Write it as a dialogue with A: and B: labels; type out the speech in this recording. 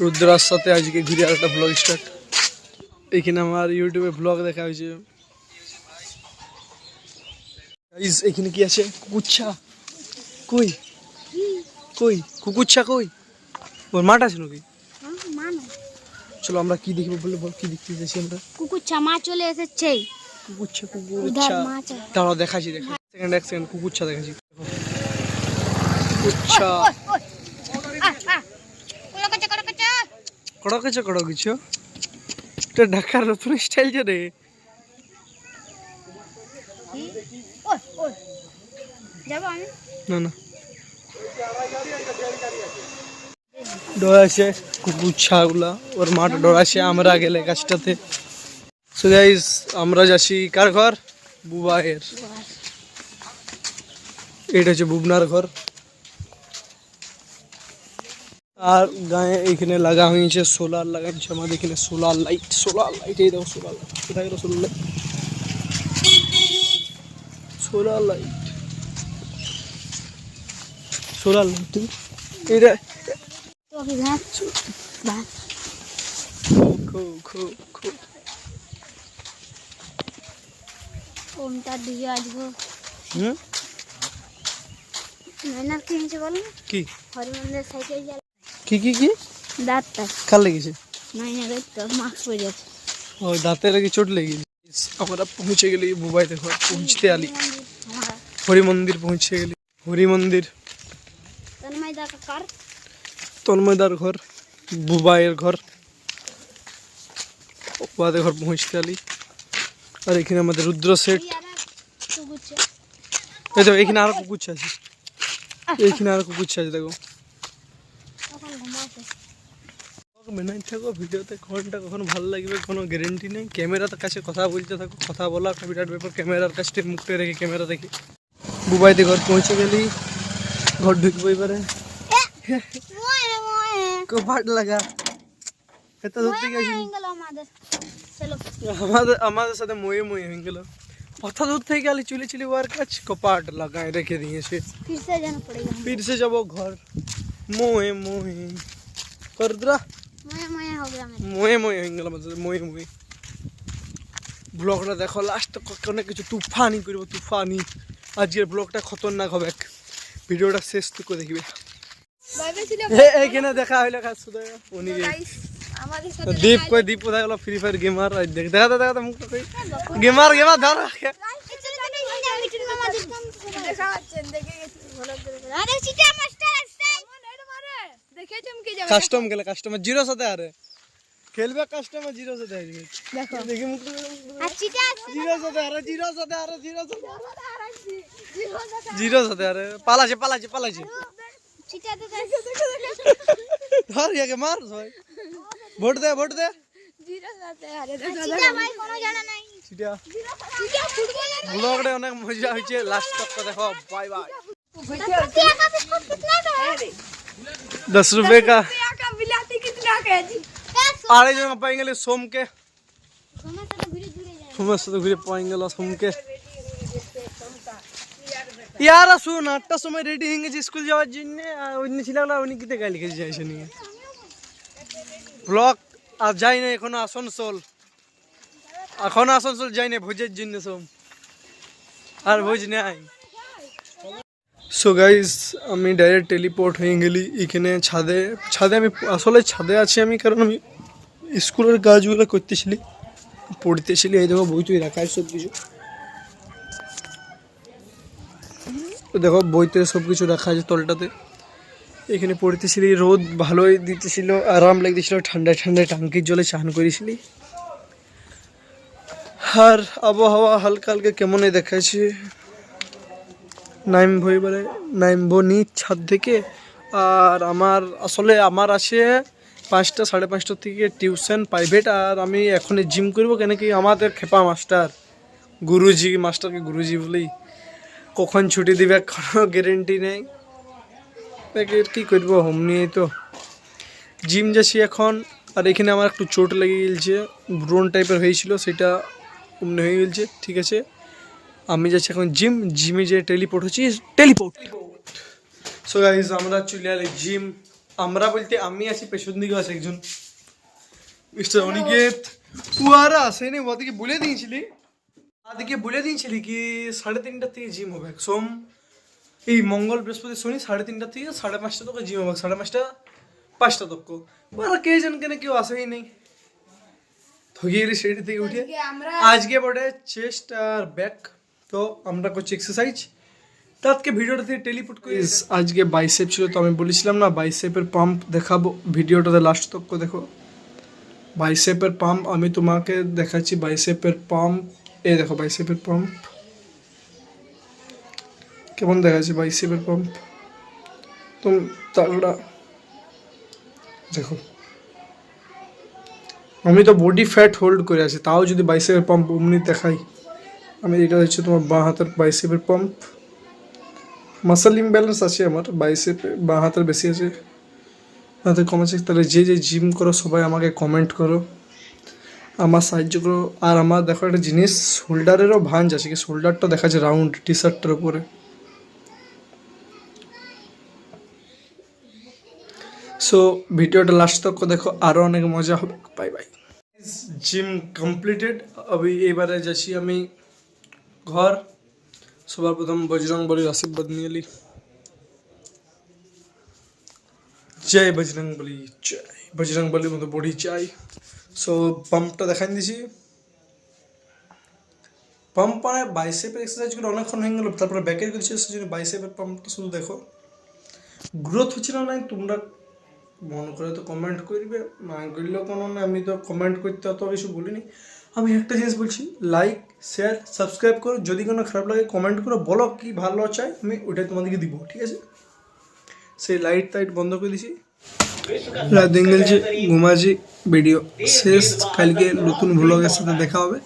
A: রুদ্রার সাথে আজকে ঘুরে আর একটা ব্লগ স্টার্ট এখানে আমার ইউটিউবে ব্লগ দেখা হয়েছে। এখানে কি আছে? কুকুচ্ছা। কই? কই? কুকুচ্ছা কই? ওর মাঠ আছে নাকি? চলো আমরা কি দেখব বলে বল কি দেখতে যাচ্ছি আমরা?
B: কুকুরছা মা চলে এসেছে।
A: কুকুচ্ছা
B: আছে।
A: দাঁড়াও দেখাচ্ছি দেখা সেকেন্ড এক সেকেন্ড কুকুচ্ছা দেখাচ্ছি। কুকুচ্ছা কড়া কিছু কড়া কিছু এটা ঢাকার নতুন স্টাইল যে রে। না না। ডরাছে কুকুচ্ছা গুলা ওর মাঠ ডরাছে আমরা গেলে গাছটাতে। সো গাইস আমরা যাচ্ছি কার ঘর? বুবাইয়ের। এটা হচ্ছে বুবনার ঘর। আর গায়ে এখানে লাগা হয়েছে সোলার লাগাচ্ছে আমাদের এখানে সোলার লাইট সোলার লাইট এই দেখো solar
B: light solar light solar
A: light solar light
B: কোনটা দিয়ে আসব। কি হরিমন্দির সাইকেল
A: কি কি কি?
B: দাঁতটা।
A: কার লেগেছে?
B: নয়নার ওই তো মাস্ক পরে যাচ্ছে
A: ওই দাঁতে লেগে চোট লেগে আমরা পৌঁছে গেলি বুবাই দেখো পৌঁছতে আলি। হরি মন্দির পৌঁছে গেলি। হরি মন্দির। তন্ময়দার ঘর? বুবাইয়ের ঘর। ওদের ঘর পৌঁছতে আলি। আর এখানে আমাদের রুদ্র সেট এই তো এখানে আরও কুকুরছা আছে। এইখানে আরও কুকুরছা আছে দেখো। মেনাই থাকো ভিডিওতে কোনটা কখন ভালো লাগবে কোনো গ্যারেন্টি নেই ক্যামেরার কাছে কথা বলতে থাকো কথা বলা একটা বিরাট ব্যাপার ক্যামেরার কাছে মুখটে রেখে ক্যামেরা দেখি বুবাইতে ঘর পৌঁছে গেলি ঘর ঢুকবো এবারে কপাট লাগা এটা ধরতে
B: গেছি আমাদের
A: আমাদের সাথে ময়ে ময়ে হয়ে গেল কথা ধরতে গেলে চলে চলে ওর কাছে কপাট লাগায় রেখে দিয়েছে ফির সে যাব ঘর
B: মোহে মোহে कर
A: ময়ে ময়ে হয়ে গেলাম ময়ে ময়ে। ব্লগটা দেখো লাস্ট অনেক কিছু তুফানি করব তুফানি। আজকের ব্লগটা খতরনাক হবে। ভিডিওটা শেষ তো করে দেখবে এখানে দেখা হইল কাজ শুধু উনি দীপ কই দীপ কোথায় গেল? ফ্রি ফায়ার গেমার দেখ দেখা দেখা দেখা। মুখটা কই গেমার গেমার ধর দেখা হচ্ছে দেখে গেছি ভালো করে আরে সিটা মাস্টার! কাস্টম গেলে কাস্টমার জিরো সাথে আরে খেলবে কাস্টমার জিরো সাথে আসবে
B: দেখো।
A: দেখি জিরো সাথে আরে জিরো সাথে আরে জিরো সাথে জিরো সাথে আরে পালাছে পালাছে পালাছে ধর ইয়াকে মার সবাই ভোট দে ভোট দে। ব্লগটা অনেক মজা হয়েছে। লাস্ট তক দেখো। বাই বাই दस रुपए का আড়াই জন পাই গেলে সোমকে সোমের সাথে ঘুরে পাই গেল সোমকে ইয়ার শুন আটটার সময় রেডি হয়ে গেছি স্কুল যাওয়ার জন্য আর অন্য ছিলাম উনি কিতে গালি খেয়েছে যাইছে নিয়ে ব্লক আর যাই না এখনো আসানসোল এখনো আসানসোল যাই না ভোজের জন্য সোম আর ভোজ নেই সো গাইস আমি ডাইরেক্ট টেলিপোর্ট হয়ে গেলি। এখানে ছাদে ছাদে আমি, আসলে ছাদে আছি আমি, কারণ আমি স্কুলের কাজগুলো করতেছিলি, পড়তেছিলি, এই দেখো বই তুই রাখা সব কিছু দেখো বইতে সব কিছু রাখা আছে তলটাতে। এখানে পড়তেছিলি, রোদ ভালোই দিতেছিল, আরাম লাগতেছিল, ঠান্ডায় ঠান্ডায় টাঙ্কির জলে চান করেছিলি। আর আবহাওয়া হালকা হালকা কেমনই দেখাচ্ছে নাইমবো এবারে নাইমবো নি ছাদ থেকে। আর আমার আসলে আমার আছে পাঁচটা, সাড়ে পাঁচটা থেকে টিউশন প্রাইভেট, আর আমি এখন জিম করব কেন কি আমাদের খেপা মাস্টার, গুরুজি, মাস্টারকে গুরুজি বলেই কখন ছুটি দিবে কোনো গ্যারেন্টি নেই। কী করব হোম নিয়েই তো। জিম যাচ্ছি এখন, আর এখানে আমার একটু চোট লেগে গেছে ব্রোন টাইপের হয়েছিল, সেটা অমনি হয়ে গেছে ঠিক আছে। আমি যাচ্ছি এখন জিম জিমে যে টেলিপোর্ট হচ্ছি টেলিপোর্ট। সো গাইজ আমরা চলে এলি জিম। আমরা বলতে আমি আছি পেছন দিকে আছে একজন। মিস্টার অনিকেত। উয়ারা আসেনি ওদিকে বলে দিয়েছিলি। আদিকে বলে দিয়েছিলি কি সাড়ে তিনটার থেকে জিম হবে। সোম এই মঙ্গল বৃহস্পতি শনি সাড়ে তিনটা থেকে সাড়ে পাঁচটা তক জিম হবে। সাড়ে পাঁচটা পাঁচটা তক। ওরা কে জন কেন কেউ আসেই নেই। থগিয়ে সেটি থেকে উঠে আজকে বটে চেস্ট আর ব্যাক। তো আমরা করছি এক্সারসাইজ তাতকে ভিডিওটা থেকে টেলিপুট করি আজকে বাইসেপ ছিল, তো আমি বলেছিলাম না বাইসেপের পাম্প দেখাবো, ভিডিওটাতে লাস্ট তক দেখো। বাইসেপের পাম্প আমি তোমাকে দেখাচ্ছি বাইসেপের পাম্প এই দেখো বাইসেপের পাম্প কেমন দেখাচ্ছে বাইসেপের পাম্প তো তাগড়া দেখো। আমি তো বডি ফ্যাট হোল্ড করে আছি, তাও যদি বাইসেপের পাম্প অমনি দেখাই। আমি এটা হচ্ছে তোমার বাঁ হাতের বাইসেপের পাম্প মাসাল ইমব্যালেন্স আছে আমার, বাইসেপে বাঁ হাতের বেশি আছে। হাতে কম আছে, তাহলে যে যে জিম করো, সবাই আমাকে কমেন্ট করো। আমার সাহায্য করো। আর আমার দেখো একটা জিনিস, শোল্ডারেরও ভাঁজ আছে কি শোল্ডারটা দেখা যাচ্ছে রাউন্ড টি শার্টটার উপরে। সো ভিডিওটা লাস্ট তক দেখো আরও অনেক মজা হবে। বাই বাই জিম কমপ্লিটেড আমি এবারে যাচ্ছি আমি ঘর সবার প্রথম বজরং বলির আশীর্বাদ নিয়ে এলি জয় বজরং বলি, জয় বজরং বলির মতো বডি চাই। সো পাম্পটা দেখাই দিছি। পাম্প মানে বাইসেপের এক্সারসাইজ করে অনেকক্ষণ হয়ে গেল, তারপরে ব্যাকের করছি সেজন্য বাইসেপের পাম্পটা শুধু দেখো। গ্রোথ হচ্ছিল না, নাই তোমরা মন করে তো কমেন্ট করবে, না করলেও কোনো না, আমি তো কমেন্ট করতে অত কিছু বলিনি। আমি একটা জিনিস বলছি লাইক শেয়ার সাবস্ক্রাইব করো। যদি কোনো খারাপ লাগে কমেন্ট করো। বলো কি ভালো চাই, আমি ওইটাই তোমাদেরকে দিব, ঠিক আছে? সেই লাইট টাইট বন্ধ করে দিছি। রাত দিন গেলছি ঘুমাছি ভিডিও শেষ। কালকে নতুন ভ্লগের সাথে দেখা হবে।